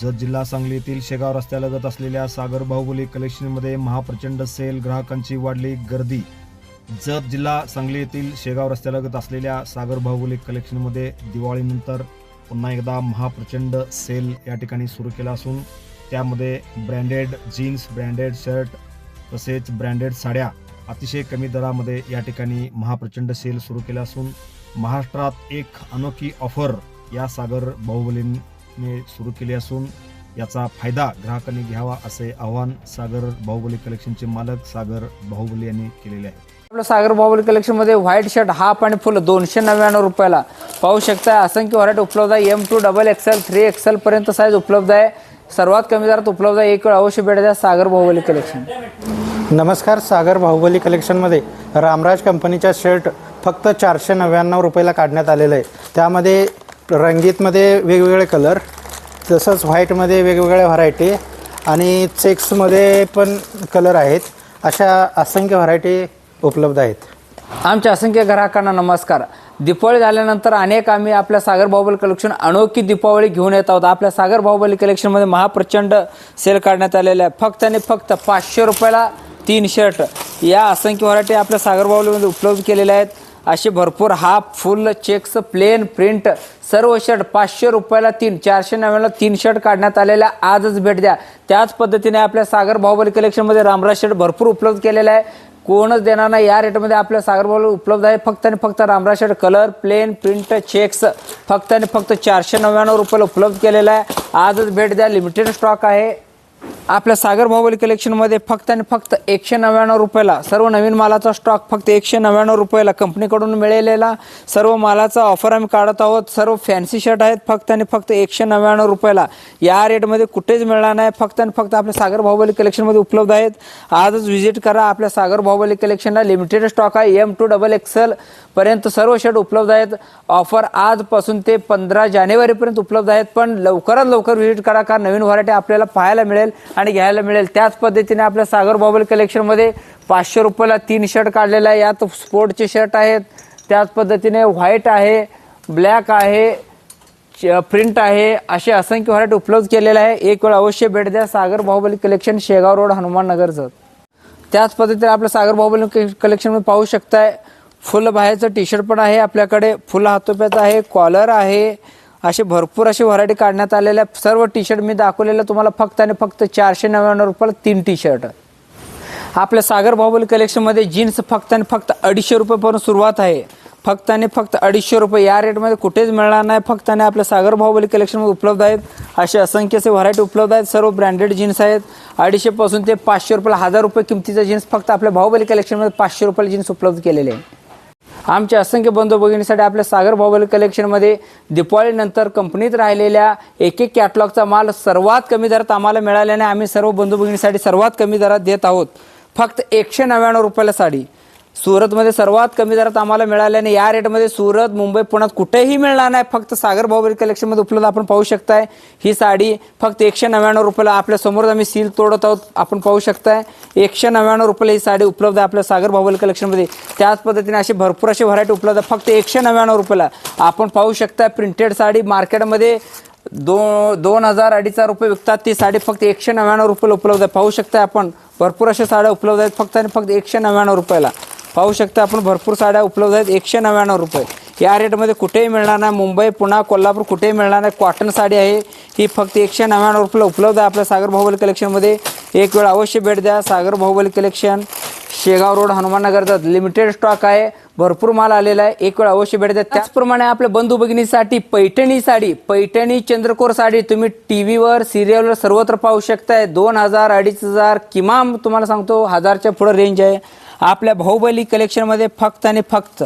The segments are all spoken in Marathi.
जत जिल्हा सांगली येथील शेगाव रस्त्यालगत असलेल्या सागर बाहुबली कलेक्शनमध्ये महाप्रचंड सेल ग्राहकांची वाढली गर्दी. जत जिल्हा सांगली येथील शेगाव रस्त्यालगत असलेल्या सागर बाहुबली कलेक्शनमध्ये दिवाळीनंतर पुन्हा एकदा महाप्रचंड सेल या ठिकाणी सुरू केला असून त्यामध्ये ब्रँडेड जीन्स ब्रँडेड शर्ट तसेच ब्रँडेड साड्या अतिशय कमी दरामध्ये या ठिकाणी महाप्रचंड सेल सुरू केला असून महाराष्ट्रात एक अनोखी ऑफर या सागर बाहुबलीने सुरू केली असून याचा फायदा ग्राहकांनी घ्यावा असे आवाहन सागर बाहुबली कलेक्शनचे मालक सागर बाहुबली यांनी केलेले आहे. आपलं सागर बाहुबली कलेक्शनमध्ये व्हाईट शर्ट हाफ आणि फुल दोनशे नव्याण्णव रुपयाला. पाहू शकता असंख्य व्हरायटी उपलब्ध आहे. M to double XL three XL पर्यंत साईज उपलब्ध आहे. सर्वात कमी दरात उपलब्ध आहे. एक वेळ अवश्य भेट द्या सागर बाहुबली कलेक्शन नमस्कार सागर बाहुबली कलेक्शनमध्ये रामराज कंपनीचा शर्ट फक्त चारशे नव्याण्णव रुपयाला काढण्यात आलेलं आहे. त्यामध्ये रंगीतमध्ये वेगवेगळे कलर तसंच व्हाईटमध्ये वेगवेगळ्या व्हरायटी आणि चेक्समध्ये पण कलर आहेत. अशा असंख्य व्हरायटी उपलब्ध आहेत. आमच्या असंख्य ग्राहकांना नमस्कार. दीपावली झाल्यानंतर अनेक आम्ही आपल्या सागर बाहुबली कलेक्शन अनोखी दीपावली घेऊन येत आहोत. आपल्या सागर बाहुबली कलेक्शनमध्ये महाप्रचंड सेल काढण्यात आलेला आहे. फक्त आणि फक्त पाचशे रुपयाला तीन शर्ट या असंख्य व्हरायटी आपल्या सागर बाहुबलीमध्ये उपलब्ध केलेल्या आहेत. असे भरपूर half full checks plain print सर्व शर्ट पाचशे रुपयाला तीन चारशे नव्याण्णव तीन शर्ट काढण्यात आलेल्या आजच भेट द्या. त्याच पद्धतीने आपल्या सागर बाहुबली कलेक्शनमध्ये रामराज शर्ट भरपूर उपलब्ध केलेला आहे. कोणच देणार नाही या रेटमध्ये आपल्या सागर बाहुबली उपलब्ध आहे. फक्त आणि फक्त Ramraj shirt colour plain print checks फक्त आणि फक्त चारशे नव्याण्णव रुपयाला उपलब्ध केलेला आहे. आजच भेट द्या. लिमिटेड स्टॉक आहे. आपल्या सागर बाहुबली कलेक्शनमध्ये फक्त आणि फक्त एकशे नव्याण्णव रुपयाला सर्व नवीन मालाचा स्टॉक फक्त एकशे नव्याण्णव रुपयाला कंपनीकडून मिळालेला. सर्व मालाचा ऑफर आम्ही काढत आहोत. सर्व फॅन्सी शर्ट आहेत फक्त आणि फक्त एकशे नव्याण्णव रुपयाला. या रेटमध्ये कुठेच मिळणार नाही. फक्त आणि फक्त आपल्या सागर बाहुबली कलेक्शनमध्ये उपलब्ध आहेत. आजच व्हिजिट करा. आपल्या सागर बाहुबली कलेक्शनला लिमिटेड स्टॉक आहे. एम टू डबल एक्सेल पर्यंत सर्व शर्ट उपलब्ध आहेत. ऑफर आजपासून ते पंधरा जानेवारीपर्यंत उपलब्ध आहेत. पण लवकरात लवकर व्हिजिट करा कारण नवीन व्हरायटी आपल्याला पाहायला मिळेल. आणि घ्यायला मिळेल. त्याच पद्धतीने आपल्या सागर बॉबल कलेक्शनमध्ये पाचशे रुपयाला तीन शर्ट काढलेला आहे. यात स्पोर्टचे शर्ट आहेत. त्याच पद्धतीने व्हाईट आहे ब्लॅक आहे प्रिंट आहे. असे असंख्य व्हरायटी उपलब्ध केलेले आहे. एक वेळ अवश्य भेट द्या. सागर बाहुबली कलेक्शन शेगाव रोड हनुमान नगरचं त्याच पद्धतीने आपलं सागर बाहुबली कलेक्शनमध्ये पाहू शकताय. फुल बाहेरचं टी शर्ट पण आहे आपल्याकडे. फुल हातोप्याचं आहे. कॉलर आहे. असे भरपूर असे व्हरायटी काढण्यात आलेल्या आहेत. सर्व टी शर्ट मी दाखवलेलं तुम्हाला फक्त आणि फक्त चारशे नव्याण्णव रुपयाला तीन टी शर्ट आपल्या सागर बाहुबली कलेक्शनमध्ये जीन्स फक्त आणि फक्त अडीचशे रुपयेपर्यंत सुरुवात आहे. फक्त आणि फक्त अडीचशे रुपये या रेटमध्ये कुठेच मिळणार नाही. फक्त आणि आपल्या सागर बाहुबली कलेक्शनमध्ये उपलब्ध आहेत. असे असंख्य असे व्हरायटी उपलब्ध आहेत. सर्व ब्रँडेड जीन्स आहेत. अडीचशेपासून ते पाचशे रुपयाला हजार रुपये किमतीचा जीन्स फक्त आपल्या बाहुबली कलेक्शनमध्ये पाचशे रुपयाला जीन्स उपलब्ध केलेले आहे आमच्या असंख्य बंधू भगिनीसाठी आपल्या सागर बाहुबली कलेक्शनमध्ये दिपावलीनंतर कंपनीत राहिलेल्या एक एक कॅटलॉगचा माल सर्वात कमी दरात आम्हाला मिळाल्याने आम्ही सर्व बंधू भगिनीसाठी सर्वात कमी दरात देत आहोत. फक्त एकशे नव्याण्णव रुपयाला साडी. सुरतमध्ये सर्वात कमी दरात आम्हाला मिळाल्याने या रेटमध्ये सुरत मुंबई पुण्यात कुठेही मिळणार नाही. फक्त सागर बाहुबली कलेक्शनमध्ये उपलब्ध आपण पाहू शकताय. ही साडी फक्त एकशे नव्याण्णव रुपयाला आपल्यासमोर आम्ही सील तोडत आहोत आपण पाहू शकताय. एकशे नव्याण्णव रुपयाला ही साडी उपलब्ध आहे आपल्या सागर बाहुबली कलेक्शनमध्ये त्याच पद्धतीने अशी भरपूर अशी व्हरायटी उपलब्ध आहे. फक्त एकशे नव्याण्णव रुपयाला आपण पाहू शकता प्रिंटेड साडी. मार्केटमध्ये दो दोन हजार अडीच रुपये विकतात ती साडी. फक्त एकशे नव्याण्णव रुपयाला उपलब्ध आहे. पाहू शकता आपण. भरपूर अशा साड्या उपलब्ध आहेत फक्त आणि फक्त एकशे नव्याण्णव रुपयाला. पाहू शकता आपण भरपूर साड्या उपलब्ध आहेत. एकशे नव्याण्णव रुपये. या रेटमध्ये कुठेही मिळणार नाही. मुंबई पुणा कोल्हापूर कुठेही मिळणार नाही. कॉटन साडी आहे. ही फक्त एकशे नव्याण्णव रुपयाला उपलब्ध आहे आपल्या सागर भाऊबली कलेक्शनमध्ये एक वेळ अवश्य भेट द्या. सागर भाऊबली कलेक्शन शेगाव रोड हनुमाननगरचा लिमिटेड स्टॉक आहे. भरपूर माल आलेला आहे. एक वेळ अवश्य भेट द्या. त्याचप्रमाणे आपल्या बंधू भगिनीसाठी पैठणी साडी पैठणी चंद्रकोर साडी तुम्ही टी व्हीवर सिरियलवर सर्वत्र पाहू शकताय. दोन हजार अडीच हजार किमान तुम्हाला सांगतो हजारच्या पुढं रेंज आहे. आपल्या बाहुबली कलेक्शनमध्ये फक्त आणि फक्त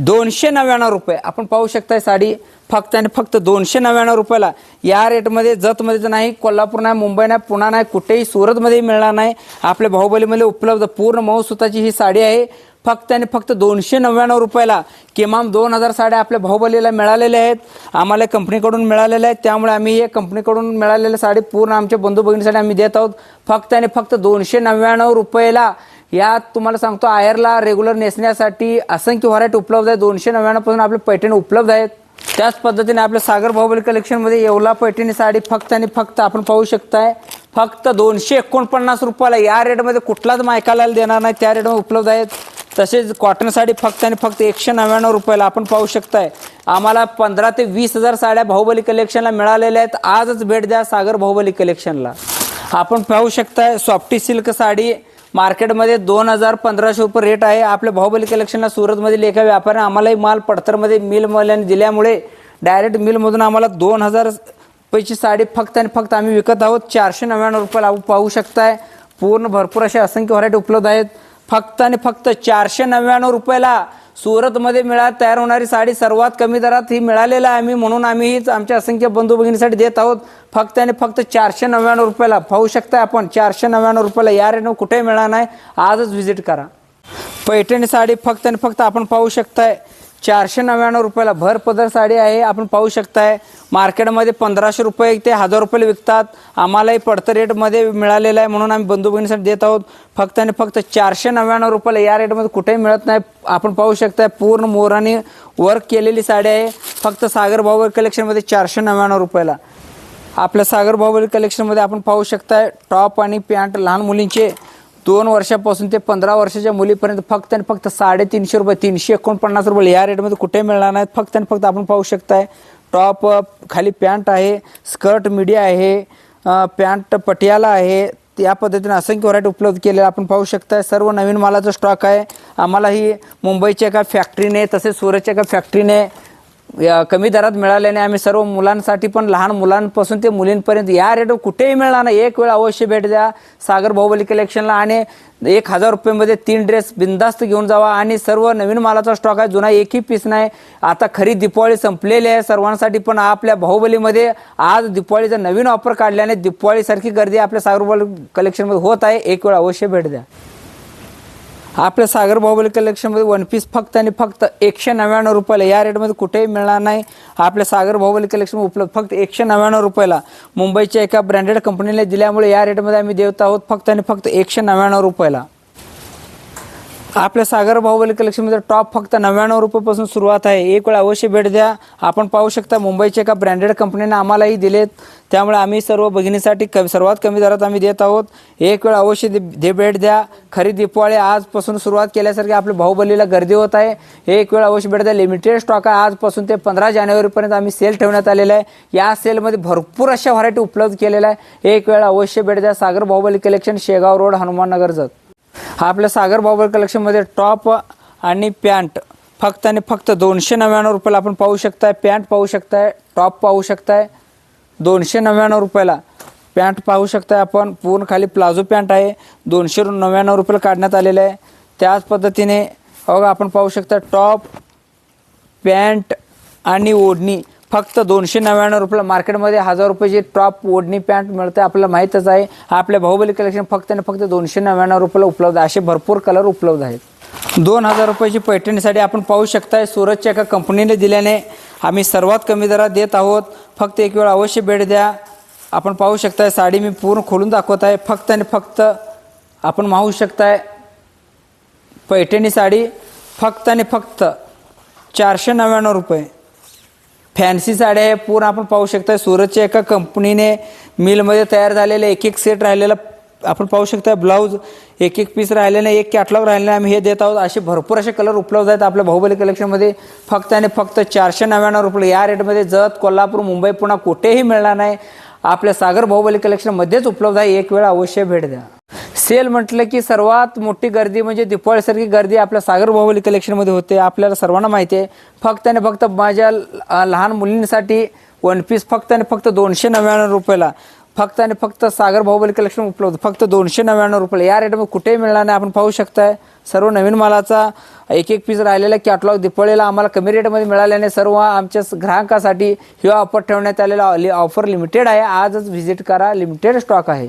दोनशे नव्याण्णव रुपये. आपण पाहू शकताय साडी फक्त आणि फक्त दोनशे नव्याण्णव रुपयाला. या रेटमध्ये जतमध्ये तर नाही कोल्हापूर नाही मुंबई नाही पुणा नाही कुठेही सुरतमध्येही मिळणार नाही. आपल्या बाहुबलीमध्ये उपलब्ध पूर्ण मऊसुताची ही साडी आहे. फक्त आणि फक्त दोनशे नव्याण्णव रुपयाला किमान दोन हजार साड्या आपल्या बाहुबलीला मिळालेल्या आहेत. आम्हाला कंपनीकडून मिळालेल्या आहेत. त्यामुळे आम्ही हे कंपनीकडून मिळालेल्या साडी पूर्ण आमच्या बंधू भगिनीसाठी आम्ही देत आहोत. फक्त आणि फक्त दोनशे नव्याण्णव रुपयाला यात तुम्हाला सांगतो आयरला रेग्युलर नेसण्यासाठी असंख्य व्हरायटी उपलब्ध आहे दोनशे नव्याण्णवपासून आपले पैठणी उपलब्ध आहेत. त्याच पद्धतीने आपल्या सागर बाहुबली कलेक्शनमध्ये येवला पैठणी साडी फक्त आणि फक्त आपण पाहू शकताय. फक्त दोनशे एकोणपन्नास रुपयाला या रेटमध्ये कुठलाच मायकाला देणार नाही. त्या रेटमध्ये उपलब्ध आहेत. तसेच कॉटन साडी फक्त आणि फक्त एकशे नव्याण्णव रुपयाला आपण पाहू शकताय. आम्हाला पंधरा ते वीस हजार साड्या बाहुबली कलेक्शनला मिळालेल्या आहेत. आजच भेट द्या सागर बाहुबली कलेक्शनला आपण पाहू शकताय सॉफ्टी सिल्क साडी मार्केटमध्ये दोन हजार पंधराशे रुपये रेट आहे. आपल्या बाहुबली कलेक्शनला सुरतमधील एका व्यापाऱ्याने आम्हालाही माल पडतरमध्ये मिलवाल्याने दिल्यामुळे डायरेक्ट मिलमधून आम्हाला दोन हजार पैची साडी फक्त आणि फक्त आम्ही विकत आहोत. चारशे नव्याण्णव रुपयाला आपण पाहू शकताय. पूर्ण भरपूर असे असंख्य व्हरायटी उपलब्ध आहेत. फक्त आणि फक्त चारशे नव्याण्णव रुपयाला सुरतमध्ये मिळा तयार होणारी साडी सर्वात कमी दरात ही मिळालेला आहे. आम्ही म्हणून आम्ही हीच आमच्या असंख्य बंधू भगिनीसाठी देत आहोत. फक्त आणि फक्त चारशे नव्याण्णव रुपयाला पाहू शकता आपण. चारशे नव्याण्णव रुपयाला या रेटनं कुठेही मिळणार नाही. आजच व्हिजिट करा. पैठणी साडी फक्त आणि फक्त आपण पाहू शकताय. चारशे नव्याण्णव रुपयाला भर पदर साडी आहे. आपण पाहू शकताय मार्केटमध्ये पंधराशे रुपये ते हजार रुपये विकतात. आम्हालाही पडतं रेटमध्ये मिळालेलं आहे म्हणून आम्ही बंधू बहिणीसाठी देत आहोत. फक्त आणि फक्त चारशे नव्याण्णव रुपयाला या रेटमध्ये कुठेही मिळत नाही. आपण पाहू शकताय पूर्ण मोराने वर्क केलेली साडी आहे. फक्त सागर भाऊ कलेक्शनमध्ये चारशे नव्याण्णव रुपयाला. आपल्या सागर बाहुबली कलेक्शनमध्ये आपण पाहू शकताय टॉप आणि पॅन्ट लहान मुलींचे दोन वर्षापासून ते पंधरा वर्षाच्या मुलीपर्यंत फक्त आणि फक्त साडेतीनशे रुपये तीनशे एकोणपन्नास रुपये या रेटमध्ये कुठे मिळणार नाहीत. फक्त आणि फक्त आपण पाहू शकताय टॉप खाली पॅन्ट आहे स्कर्ट मिडिया आहे पॅन्ट पटियाला आहे. या पद्धतीने असंख्य व्हरायटी उपलब्ध केलेल्या आपण पाहू शकताय. सर्व नवीन मालाचा स्टॉक आहे. आम्हाला ही मुंबईच्या एका फॅक्टरीने तसेच सुरतच्या एका फॅक्टरीने कमी दरात मिळाल्याने आम्ही सर्व मुलांसाठी पण लहान मुलांपासून ते मुलींपर्यंत या रेट कुठेही मिळणार नाही. एक वेळ अवश्य भेट द्या. सागर बाहुबली कलेक्शनला आणि एक हजार रुपयेमध्ये तीन ड्रेस बिंदास्त घेऊन जावा. आणि सर्व नवीन मालाचा स्टॉक आहे. जुना एकही पीस नाही. आता खरी दिपावळी संपलेली आहे. सर्वांसाठी पण आपल्या बाहुबलीमध्ये आज दिपावळीचा नवीन ऑफर काढल्याने दिपावळीसारखी गर्दी आपल्या सागर बाहुबली कलेक्शनमध्ये होत आहे. एक वेळ अवश्य भेट द्या. आपल्या सागर बाहुबली कलेक्शनमध्ये वन पीस फक्त आणि फक्त एकशे नव्याण्णव रुपयाला या रेटमध्ये कुठेही मिळणार नाही. आपल्या सागर बाहुबली कलेक्शन उपलब्ध फक्त एकशे नव्याण्णव रुपयाला. मुंबईच्या एका ब्रँडेड कंपनीने दिल्यामुळे या रेटमध्ये आम्ही देत आहोत फक्त आणि फक्त एकशे नव्याण्णव रुपयाला. आपल्या सागर बाहुबली कलेक्शनमध्ये टॉप फक्त नव्याण्णव रुपयापासून सुरुवात आहे. एक वेळ अवश्य भेट द्या. आपण पाहू शकता मुंबईच्या एका ब्रँडेड कंपनीने आम्हालाही दिलेत. त्यामुळे आम्ही सर्व भगिनीसाठी क सर्वात कमी दरात आम्ही देत आहोत. एक वेळ अवश्य दे भेट द्या. खरी दिपवाळी आजपासून सुरुवात केल्यासारखी आपल्या बाहुबलीला गर्दी होत आहे. एक वेळ अवश्य भेट द्या. लिमिटेड स्टॉक आहे. आजपासून ते पंधरा जानेवारीपर्यंत आम्ही सेल ठेवण्यात आलेला आहे. या सेलमध्ये भरपूर अशा व्हरायटी उपलब्ध केलेल्या आहे एक वेळ अवश्य भेट द्या. Sagar Bahubali collection Shegaon road Hanumannagar Jat. आपल्या सागर बाबर कलेक्शनमध्ये टॉप आणि पॅन्ट. फक्त आणि फक्त दोनशे नव्याण्णव रुपयाला आपण पाहू शकताय पॅन्ट पाहू शकताय टॉप पाहू शकताय. दोनशे नव्याण्णव रुपयाला पॅन्ट पाहू शकताय आपण. पूर्ण खाली प्लाझो पॅन्ट आहे. दोनशे नव्याण्णव रुपयाला काढण्यात आलेलं आहे. त्याच पद्धतीने बघा आपण पाहू शकता टॉप पॅन्ट आणि ओढणी. फक्त दोनशे नव्याण्णव रुपयाला मार्केटमध्ये हजार रुपयाची टॉप ओढणी पॅन्ट मिळते आपल्याला माहीतच आहे. आपल्या बाहुबली कलेक्शन फक्त आणि फक्त दोनशे नव्याण्णव रुपयाला उपलब्ध आहे. असे भरपूर कलर उपलब्ध आहेत. दोन हजार रुपयाची पैठणीसाठी आपण पाहू शकताय सूरजच्या एका कंपनीने दिल्याने आम्ही सर्वात कमी दरात देत आहोत. फक्त एक वेळ अवश्य भेट द्या. आपण पाहू शकताय साडी मी पूर्ण खोलून दाखवत आहे. फक्त आणि फक्त आपण पाहू शकताय पैठणी साडी फक्त आणि फक्त चारशे नव्याण्णव रुपये. फॅन्सी साड्या हे पूर्ण आपण पाहू शकता सुरतच्या एका कंपनीने मिलमध्ये तयार झालेले एक एक सेट राहिलेला आपण पाहू शकता ब्लाऊज एक एक पीस राहिले नाही एक कॅटलॉग राहिलेले आम्ही हे देत आहोत. असे भरपूर असे कलर उपलब्ध आहेत आपल्या बाहुबली कलेक्शनमध्ये फक्त आणि फक्त चारशे नव्याण्णव रुपये. या रेटमध्ये जत कोल्हापूर मुंबई पुन्हा कुठेही मिळणार नाही. आपल्या सागर बाहुबली कलेक्शनमध्येच उपलब्ध आहे. एक वेळ अवश्य भेट द्या. सेल म्हटलं की सर्वात मोठी गर्दी म्हणजे दिपाळीसारखी गर्दी आपल्या सागर बाहुबली कलेक्शनमध्ये होते. आपल्याला सर्वांना माहिती आहे. फक्त आणि फक्त माझ्या लहान मुलींसाठी वन पीस फक्त आणि फक्त दोनशे नव्याण्णव रुपयाला फक्त आणि फक्त सागर बाहुबली कलेक्शन उपलब्ध फक्त दोनशे नव्याण्णव रुपये या रेटमध्ये कुठेही मिळणार नाही. आपण पाहू शकताय सर्व नवीन मालाचा एक एक पीस राहिलेला कॅटलॉग दिपावळीला आम्हाला कमी रेटमध्ये मिळाल्याने सर्व आमच्या ग्राहकासाठी ही ऑफर ठेवण्यात आलेला ऑफर लिमिटेड आहे. आजच व्हिजिट करा. लिमिटेड स्टॉक आहे.